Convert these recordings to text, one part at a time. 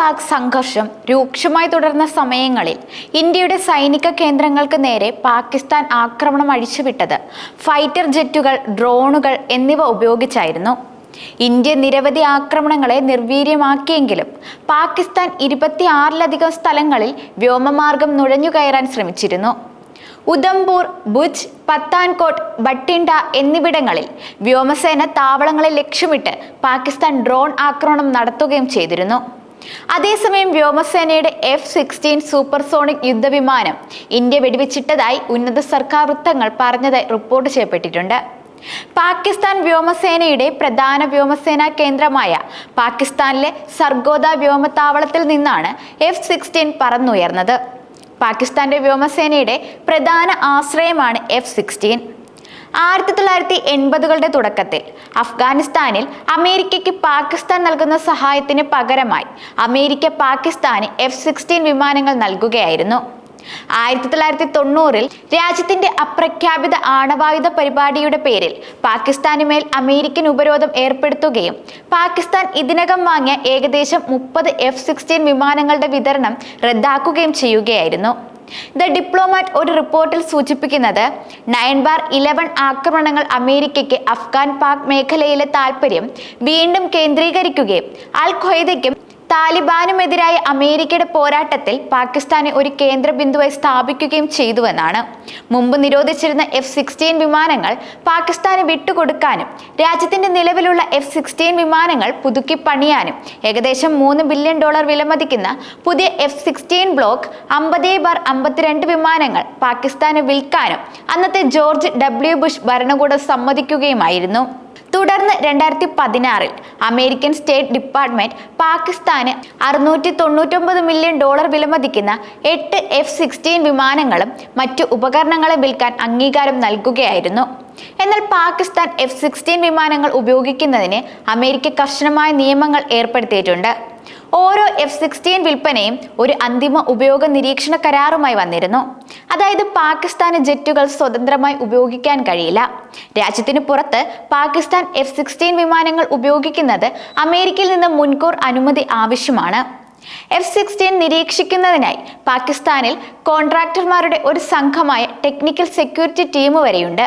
പാക് സംഘർഷം രൂക്ഷമായി തുടർന്ന സമയങ്ങളിൽ ഇന്ത്യയുടെ സൈനിക കേന്ദ്രങ്ങൾക്ക് നേരെ പാകിസ്ഥാൻ ആക്രമണം അഴിച്ചുവിട്ടത് ഫൈറ്റർ ജെറ്റുകൾ ഡ്രോണുകൾ എന്നിവ ഉപയോഗിച്ചായിരുന്നു. ഇന്ത്യ നിരവധി ആക്രമണങ്ങളെ നിർവീര്യമാക്കിയെങ്കിലും പാകിസ്ഥാൻ ഇരുപത്തിയാറിലധികം സ്ഥലങ്ങളിൽ വ്യോമമാർഗം നുഴഞ്ഞുകയറാൻ ശ്രമിച്ചിരുന്നു. ഉദംപൂർ ഭുജ് പത്താൻകോട്ട് ബട്ടിൻഡ എന്നിവിടങ്ങളിൽ വ്യോമസേന താവളങ്ങളെ ലക്ഷ്യമിട്ട് പാകിസ്ഥാൻ ഡ്രോൺ ആക്രമണം നടത്തുകയും ചെയ്തിരുന്നു. അതേസമയം വ്യോമസേനയുടെ എഫ് സിക്സ്റ്റീൻ സൂപ്പർസോണിക് യുദ്ധവിമാനം ഇന്ത്യ വെടിവെച്ചിട്ടതായി ഉന്നത സർക്കാർ വൃത്തങ്ങൾ പറഞ്ഞതായി റിപ്പോർട്ട് ചെയ്യപ്പെട്ടിട്ടുണ്ട്. പാകിസ്ഥാൻ വ്യോമസേനയുടെ പ്രധാന വ്യോമസേനാ കേന്ദ്രമായ പാകിസ്ഥാനിലെ സർഗോദ വ്യോമത്താവളത്തിൽ നിന്നാണ് എഫ് സിക്സ്റ്റീൻ പറന്നുയർന്നത്. പാകിസ്ഥാന്റെ വ്യോമസേനയുടെ പ്രധാന ആശ്രയമാണ് എഫ് സിക്സ്റ്റീൻ ആയിരത്തി തൊള്ളായിരത്തി എൺപതുകളുടെ തുടക്കത്തിൽ അഫ്ഗാനിസ്ഥാനിൽ അമേരിക്കയ്ക്ക് പാകിസ്ഥാൻ നൽകുന്ന സഹായത്തിന് പകരമായി അമേരിക്ക പാകിസ്ഥാന് എഫ് സിക്സ്റ്റീൻ വിമാനങ്ങൾ നൽകുകയായിരുന്നു. ആയിരത്തി തൊള്ളായിരത്തി തൊണ്ണൂറിൽ രാജ്യത്തിന്റെ അപ്രഖ്യാപിത ആണവായുധ പരിപാടിയുടെ പേരിൽ പാകിസ്ഥാന് മേൽ അമേരിക്കൻ ഉപരോധം ഏർപ്പെടുത്തുകയും പാകിസ്ഥാൻ ഇതിനകം വാങ്ങിയ ഏകദേശം മുപ്പത് എഫ് സിക്സ്റ്റീൻ വിമാനങ്ങളുടെ വിതരണം റദ്ദാക്കുകയും ചെയ്യുകയായിരുന്നു. ദ ഡിപ്ലോമാറ്റ് ഒരു റിപ്പോർട്ടിൽ സൂചിപ്പിക്കുന്നത് നയൻ ബാർ ഇലവൻ ആക്രമണങ്ങൾ അമേരിക്കയ്ക്ക് അഫ്ഗാൻ പാക് മേഖലയിലെ താൽപ്പര്യം വീണ്ടും കേന്ദ്രീകരിക്കുകയും അൽ ഖ്വയ്ദയ്ക്കും താലിബാനുമെതിരായ അമേരിക്കയുടെ പോരാട്ടത്തിൽ പാകിസ്ഥാനെ ഒരു കേന്ദ്ര ബിന്ദുവായി സ്ഥാപിക്കുകയും ചെയ്തുവെന്നാണ്. മുമ്പ് നിരോധിച്ചിരുന്ന എഫ് സിക്സ്റ്റീൻ വിമാനങ്ങൾ പാകിസ്ഥാന് വിട്ടുകൊടുക്കാനും രാജ്യത്തിന്റെ നിലവിലുള്ള എഫ് സിക്സ്റ്റീൻ വിമാനങ്ങൾ പുതുക്കി പണിയാനും ഏകദേശം മൂന്ന് ബില്യൺ ഡോളർ വിലമതിക്കുന്ന പുതിയ എഫ് സിക്സ്റ്റീൻ ബ്ലോക്ക് അമ്പതേ ബാർ അമ്പത്തിരണ്ട് വിമാനങ്ങൾ പാകിസ്ഥാന് വിൽക്കാനും അന്നത്തെ ജോർജ് ഡബ്ല്യു ബുഷ് ഭരണകൂടം സമ്മതിക്കുകയുമായിരുന്നു. തുടർന്ന് രണ്ടായിരത്തി പതിനാറിൽ അമേരിക്കൻ സ്റ്റേറ്റ് ഡിപ്പാർട്ട്മെന്റ് പാകിസ്ഥാന് അറുന്നൂറ്റി തൊണ്ണൂറ്റൊമ്പത് മില്യൺ ഡോളർ വിലമതിക്കുന്ന എട്ട് എഫ് സിക്സ്റ്റീൻ വിമാനങ്ങളും മറ്റു ഉപകരണങ്ങളും വിൽക്കാൻ അംഗീകാരം നൽകുകയായിരുന്നു. എന്നാൽ പാകിസ്ഥാൻ എഫ് സിക്സ്റ്റീൻ വിമാനങ്ങൾ ഉപയോഗിക്കുന്നതിന് അമേരിക്ക കർശനമായ നിയമങ്ങൾ ഏർപ്പെടുത്തിയിട്ടുണ്ട്. ഓരോ എഫ് സിക്സ്റ്റീൻ വിൽപ്പനയും ഒരു അന്തിമ ഉപയോഗ നിരീക്ഷണ കരാറുമായി വന്നിരുന്നു. അതായത് പാകിസ്ഥാന് ജെറ്റുകൾ സ്വതന്ത്രമായി ഉപയോഗിക്കാൻ കഴിയില്ല. രാജ്യത്തിന് പുറത്ത് പാകിസ്ഥാൻ എഫ് സിക്സ്റ്റീൻ വിമാനങ്ങൾ ഉപയോഗിക്കുന്നത് അമേരിക്കയിൽ നിന്ന് മുൻകൂർ അനുമതി ആവശ്യമാണ്. എഫ് സിക്സ്റ്റീൻ നിരീക്ഷിക്കുന്നതിനായി പാകിസ്ഥാനിൽ കോൺട്രാക്ടർമാരുടെ ഒരു സംഘമായ ടെക്നിക്കൽ സെക്യൂരിറ്റി ടീം വരെയുണ്ട്.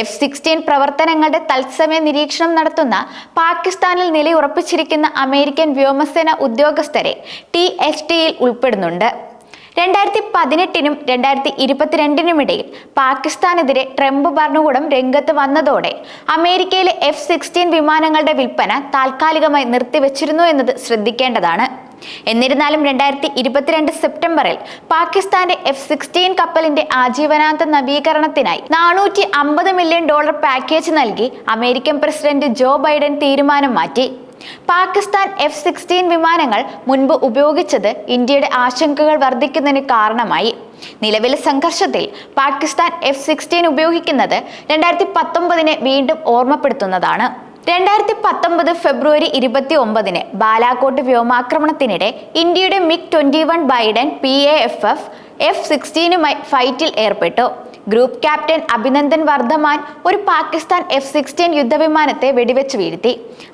എഫ് സിക്സ്റ്റീൻ പ്രവർത്തനങ്ങളുടെ തത്സമയ നിരീക്ഷണം നടത്തുന്ന പാകിസ്ഥാനിൽ നിലയുറപ്പിച്ചിരിക്കുന്ന അമേരിക്കൻ വ്യോമസേന ഉദ്യോഗസ്ഥരെ ടി എച്ച് ടിയിൽ ഉൾപ്പെടുന്നുണ്ട്. രണ്ടായിരത്തി പതിനെട്ടിനും രണ്ടായിരത്തി ഇരുപത്തിരണ്ടിനുമിടയിൽ പാകിസ്ഥാനെതിരെ ട്രംപ് ഭരണകൂടം രംഗത്ത് വന്നതോടെ അമേരിക്കയിലെ എഫ് സിക്സ്റ്റീൻ വിമാനങ്ങളുടെ വിൽപ്പന താൽക്കാലികമായി നിർത്തിവച്ചിരുന്നു എന്നത് ശ്രദ്ധിക്കേണ്ടതാണ്. എന്നിരുന്നാലും രണ്ടായിരത്തി ഇരുപത്തിരണ്ട് സെപ്റ്റംബറിൽ പാകിസ്ഥാന്റെ എഫ് സിക്സ്റ്റീൻ കപ്പലിന്റെ ആജീവനാന്ത നവീകരണത്തിനായി നാനൂറ്റി അമ്പത് മില്യൺ ഡോളർ പാക്കേജ് നൽകി അമേരിക്കൻ പ്രസിഡന്റ് ജോ ബൈഡൻ തീരുമാനം മാറ്റി. പാകിസ്ഥാൻ എഫ് സിക്സ്റ്റീൻ വിമാനങ്ങൾ മുൻപ് ഉപയോഗിച്ചത് ഇന്ത്യയുടെ ആശങ്കകൾ വർദ്ധിക്കുന്നതിന് കാരണമായി. നിലവിലെ സംഘർഷത്തിൽ പാകിസ്ഥാൻ എഫ് സിക്സ്റ്റീൻ ഉപയോഗിക്കുന്നത് രണ്ടായിരത്തി പത്തൊമ്പതിനെ വീണ്ടും ഓർമ്മപ്പെടുത്തുന്നതാണ്. രണ്ടായിരത്തി പത്തൊമ്പത് ഫെബ്രുവരി ഇരുപത്തി ഒമ്പതിന് ബാലാകോട്ട് വ്യോമാക്രമണത്തിനിടെ ഇന്ത്യയുടെ MiG twenty one Biden P A F F F സിക്സ്റ്റീനുമായി ഫൈറ്റിൽ ഏർപ്പെട്ടു. ഗ്രൂപ്പ് ക്യാപ്റ്റൻ അഭിനന്ദൻ വർദ്ധമാൻ ഒരു പാകിസ്ഥാൻ എഫ് സിക്സ്റ്റീൻ യുദ്ധവിമാനത്തെ വെടിവെച്ച് വീഴ്ത്തി.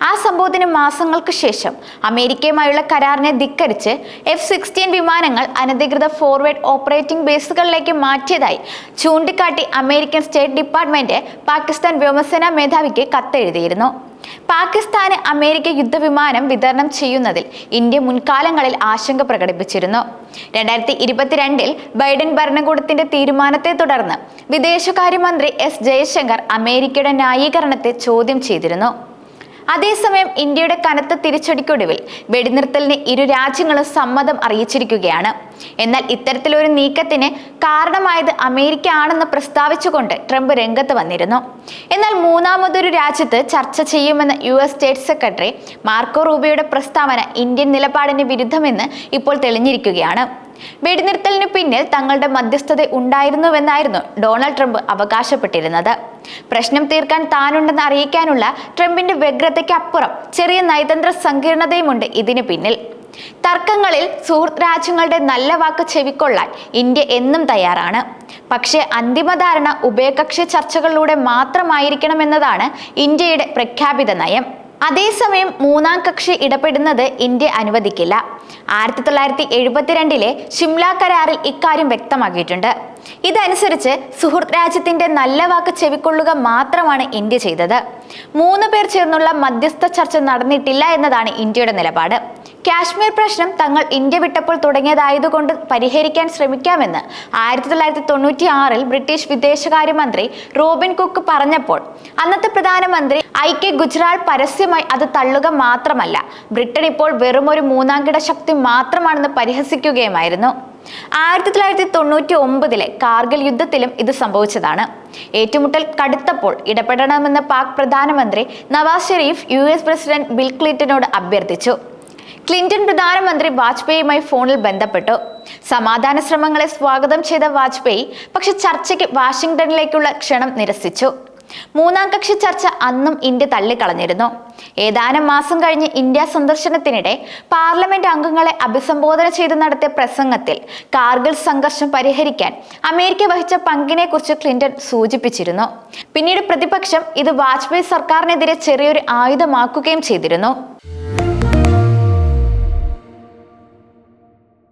ആ സംഭവത്തിന് മാസങ്ങൾക്ക് ശേഷം അമേരിക്കയുമായുള്ള കരാറിനെ ധിക്കരിച്ച് എഫ് സിക്സ്റ്റീൻ വിമാനങ്ങൾ അനധികൃത ഫോർവേഡ് ഓപ്പറേറ്റിംഗ് ബേസുകളിലേക്ക് മാറ്റിയതായി ചൂണ്ടിക്കാട്ടി അമേരിക്കൻ സ്റ്റേറ്റ് ഡിപ്പാർട്ട്മെന്റ് പാകിസ്ഥാൻ വ്യോമസേനാ മേധാവിക്ക് കത്തെഴുതിയിരുന്നു. പാകിസ്ഥാന് അമേരിക്ക യുദ്ധവിമാനം വിതരണം ചെയ്യുന്നതിൽ ഇന്ത്യ മുൻകാലങ്ങളിൽ ആശങ്ക പ്രകടിപ്പിച്ചിരുന്നു. രണ്ടായിരത്തി ഇരുപത്തിരണ്ടിൽ ബൈഡൻ ഭരണകൂടത്തിന്റെ തീരുമാനത്തെ തുടർന്ന് വിദേശകാര്യമന്ത്രി എസ് ജയശങ്കർ അമേരിക്കയുടെ ന്യായീകരണത്തെ ചോദ്യം ചെയ്തിരുന്നു. അതേസമയം ഇന്ത്യയുടെ കനത്ത തിരിച്ചടിക്കൊടുവിൽ വെടിനിർത്തലിന് ഇരു രാജ്യങ്ങളും സമ്മതം അറിയിച്ചിരിക്കുകയാണ്. എന്നാൽ ഇത്തരത്തിലൊരു നീക്കത്തിന് കാരണമായത് അമേരിക്ക ആണെന്ന് പ്രസ്താവിച്ചുകൊണ്ട് ട്രംപ് രംഗത്ത് വന്നിരുന്നു. എന്നാൽ മൂന്നാമതൊരു രാജ്യത്ത് ചർച്ച ചെയ്യുമെന്ന U S state secretary Marco റൂബിയുടെ പ്രസ്താവന ഇന്ത്യൻ നിലപാടിന് വിരുദ്ധമെന്ന് ഇപ്പോൾ തെളിഞ്ഞിരിക്കുകയാണ്. വെടിനിർത്തലിന് പിന്നിൽ തങ്ങളുടെ മധ്യസ്ഥത ഉണ്ടായിരുന്നുവെന്നായിരുന്നു ഡൊണാൾഡ് ട്രംപ് അവകാശപ്പെട്ടിരുന്നത്. പ്രശ്നം തീർക്കാൻ താനുണ്ടെന്ന് അറിയിക്കാനുള്ള ട്രംപിന്റെ വ്യഗ്രതയ്ക്കപ്പുറം ചെറിയ നയതന്ത്ര സങ്കീർണതയുമുണ്ട് ഇതിന് പിന്നിൽ. തർക്കങ്ങളിൽ സുഹൃത്ത് രാജ്യങ്ങളുടെ നല്ല വാക്ക് ചെവിക്കൊള്ളാൻ ഇന്ത്യ എന്നും തയ്യാറാണ്. പക്ഷേ അന്തിമധാരണ ഉഭയകക്ഷി ചർച്ചകളിലൂടെ മാത്രമായിരിക്കണമെന്നതാണ് ഇന്ത്യയുടെ പ്രഖ്യാപിത നയം. അതേസമയം മൂന്നാം കക്ഷി ഇടപെടുന്നത് ഇന്ത്യ അനുവദിക്കില്ല. ആയിരത്തി തൊള്ളായിരത്തി എഴുപത്തിരണ്ടിലെ ഷിംല കരാറിൽ ഇക്കാര്യം വ്യക്തമാക്കിയിട്ടുണ്ട്. ഇതനുസരിച്ച് സുഹൃത്ത് രാജ്യത്തിന്റെ നല്ല വാക്ക് ചെവിക്കൊള്ളുക മാത്രമാണ് ഇന്ത്യ ചെയ്തത്. മൂന്ന് പേർ ചേർന്നുള്ള മധ്യസ്ഥ ചർച്ച നടന്നിട്ടില്ല എന്നതാണ് ഇന്ത്യയുടെ നിലപാട്. കാശ്മീർ പ്രശ്നം തങ്ങൾ ഇന്ത്യ വിട്ടപ്പോൾ തുടങ്ങിയതായതുകൊണ്ട് പരിഹരിക്കാൻ ശ്രമിക്കാമെന്ന് ആയിരത്തി തൊള്ളായിരത്തി തൊണ്ണൂറ്റി ആറിൽ ബ്രിട്ടീഷ് വിദേശകാര്യമന്ത്രി റോബിൻ കുക്ക് പറഞ്ഞപ്പോൾ അന്നത്തെ പ്രധാനമന്ത്രി ഐ കെ ഗുജറാൾ പരസ്യമായി അത് തള്ളുക മാത്രമല്ല ബ്രിട്ടൻ ഇപ്പോൾ വെറും ഒരു മൂന്നാംകിട ശക്തി മാത്രമാണെന്ന് പരിഹസിക്കുകയുമായിരുന്നു. ആയിരത്തി തൊള്ളായിരത്തി തൊണ്ണൂറ്റി ഒമ്പതിലെ കാർഗിൽ യുദ്ധത്തിലും ഇത് സംഭവിച്ചതാണ്. ഏറ്റുമുട്ടൽ കടുത്തപ്പോൾ ഇടപെടണമെന്ന് പാക് പ്രധാനമന്ത്രി Nawaz Sharif U S president Bill ക്ലിന്റനോട് അഭ്യർത്ഥിച്ചു. ക്ലിന്റൺ പ്രധാനമന്ത്രി വാജ്പേയിയുമായി ഫോണിൽ ബന്ധപ്പെട്ടു. സമാധാന ശ്രമങ്ങളെ സ്വാഗതം ചെയ്ത വാജ്പേയി പക്ഷെ ചർച്ചയ്ക്ക് വാഷിംഗ്ടണിലേക്കുള്ള ക്ഷണം നിരസിച്ചു. മൂന്നാം കക്ഷി ചർച്ച അന്നും ഇന്ത്യ തള്ളിക്കളഞ്ഞിരുന്നു. ഏതാനും മാസം കഴിഞ്ഞ് ഇന്ത്യ സന്ദർശനത്തിനിടെ പാർലമെന്റ് അംഗങ്ങളെ അഭിസംബോധന ചെയ്ത് നടത്തിയ പ്രസംഗത്തിൽ കാർഗിൽ സംഘർഷം പരിഹരിക്കാൻ അമേരിക്ക വഹിച്ച പങ്കിനെ കുറിച്ച് ക്ലിന്റൺ സൂചിപ്പിച്ചിരുന്നു. പിന്നീട് പ്രതിപക്ഷം ഇത് വാജ്പേയി സർക്കാരിനെതിരെ ചെറിയൊരു ആയുധമാക്കുകയും ചെയ്തിരുന്നു.